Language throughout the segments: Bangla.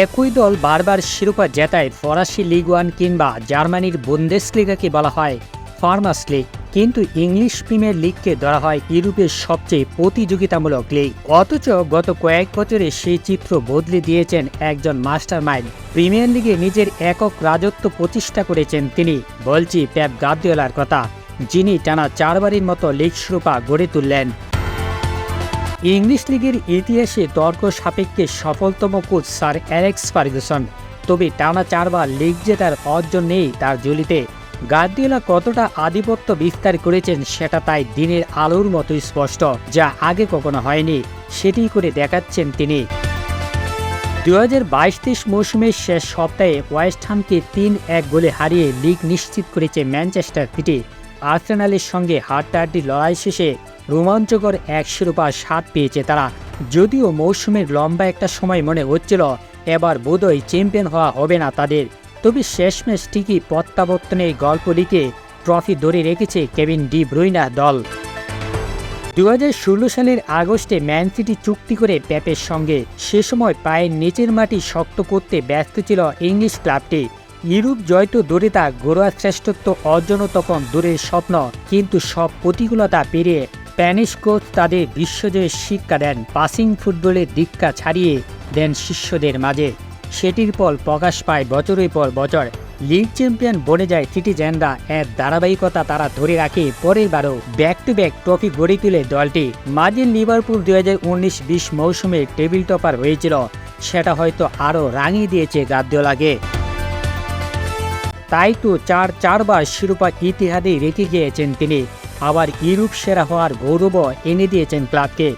একই দল বারবার শিরোপা জেতায় ফরাসি লিগ ওয়ান কিংবা জার্মানির বুন্দেসলিগাকে বলা হয় ফার্মাস লিগ। কিন্তু ইংলিশ প্রিমিয়ার লিগকে ধরা হয় ইউরোপের সবচেয়ে প্রতিযোগিতামূলক লিগ। অথচ গত কয়েক বছরে সেই চিত্র বদলে দিয়েছেন একজন মাস্টার মাইন্ড প্রিমিয়ার লিগে নিজের একক রাজত্ব প্রতিষ্ঠা করেছেন তিনি, বলছি প্যাপ গার্দিওলার কথা, যিনি টানা চারবারের মতো লিগ শিরোপা গড়ে তুললেন। ইংলিশ লিগের ইতিহাসে তর্ক সাপেক্ষে সফলতম কোচ স্যার অ্যালেক্স ফার্গুসন। তবে টানা চারবার লিগ জেতার অর্জন নেই তার জলিতে গার্দিওলা কতটা আধিপত্য বিস্তার করেছেন সেটা তাই দিনের আলোর মতো স্পষ্ট, যা আগে কখনো হয়নি, সেটি করে দেখাচ্ছেন তিনি। দু হাজার বাইশ তেইশ মৌসুমের শেষ সপ্তাহে ওয়েস্ট হামকে তিন এক গোলে হারিয়ে লিগ নিশ্চিত করেছে ম্যানচেস্টার সিটি। আর্সেনালের সঙ্গে হাড্ডাহাড্ডি লড়াই শেষে রোমাঞ্চকর এক শিরোপা স্বাদ পেয়েছে তারা। যদিও মৌসুমের লম্বা একটা সময় মনে হচ্ছিল, এবার বোধহয় চ্যাম্পিয়ন হওয়া হবে না তাদের। তবে শেষমেশ ঠিকই প্রত্যাবর্তনের গল্প লিখে ট্রফি ধরে রেখেছে কেভিন ডি ব্রুইনা দল। দু হাজার ষোলো সালের আগস্টে ম্যান সিটি চুক্তি করে প্যাপের সঙ্গে। সে সময় পায়ের নিচের মাটি শক্ত করতে ব্যস্ত ছিল ইংলিশ ক্লাবটি। ইউরোপ জয় তো দূরে তা ঘরোয়া শ্রেষ্ঠত্ব অর্জনও তখন দূরের স্বপ্ন, কিন্তু সব প্রতিকূলতা পেরিয়ে স্প্যানিশ কোচ তাদের বিশ্বজয়ের শিক্ষা দেন। পাসিং ফুটবলের দীক্ষা ছাড়িয়ে দেন শিষ্যদের মাঝে। সেটির ফল প্রকাশ পায় বছরের পর বছর। লিগ চ্যাম্পিয়ন বনে যায় সিটি সিটিজেনরা। এর ধারাবাহিকতা তারা ধরে রাখে। পরের বারও ব্যাক টু ব্যাক ট্রফি গড়ে তুলে দলটি। মাঝে লিভারপুল দুই হাজার উনিশ বিশ মৌসুমে টেবিল টপার হয়েছিল। সেটা হয়তো আরও রাঙিয়ে দিয়েছে গাদ্যলাগে তাই তো চার চারবার শিরোপা ইতিহাদে রেখে গিয়েছেন তিনি। আবার ইউরোপ সেরা হওয়ার গৌরবও এনে দিয়েছেন ক্লাবকে।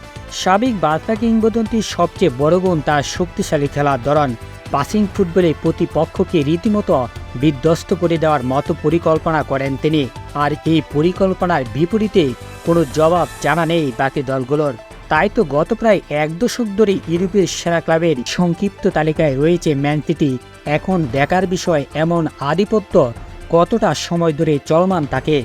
সাবেক বার্তা কিংবদন্তির সবচেয়ে বড় গুণ তার শক্তিশালী খেলার ধরন। পাসিং ফুটবলে প্রতিপক্ষকে রীতিমতো বিধ্বস্ত করে দেওয়ার মতো পরিকল্পনা করেন তিনি। আর এই পরিকল্পনার বিপরীতে কোনো জবাব জানা নেই বাকি দলগুলোর। তাই তো গত প্রায় এক দশক ধরে ইউরোপের সেরা ক্লাবের সংক্ষিপ্ত তালিকায় রয়েছে ম্যান সিটি। এখন দেখার বিষয় এমন আধিপত্য কতটা সময় ধরে চলমান থাকে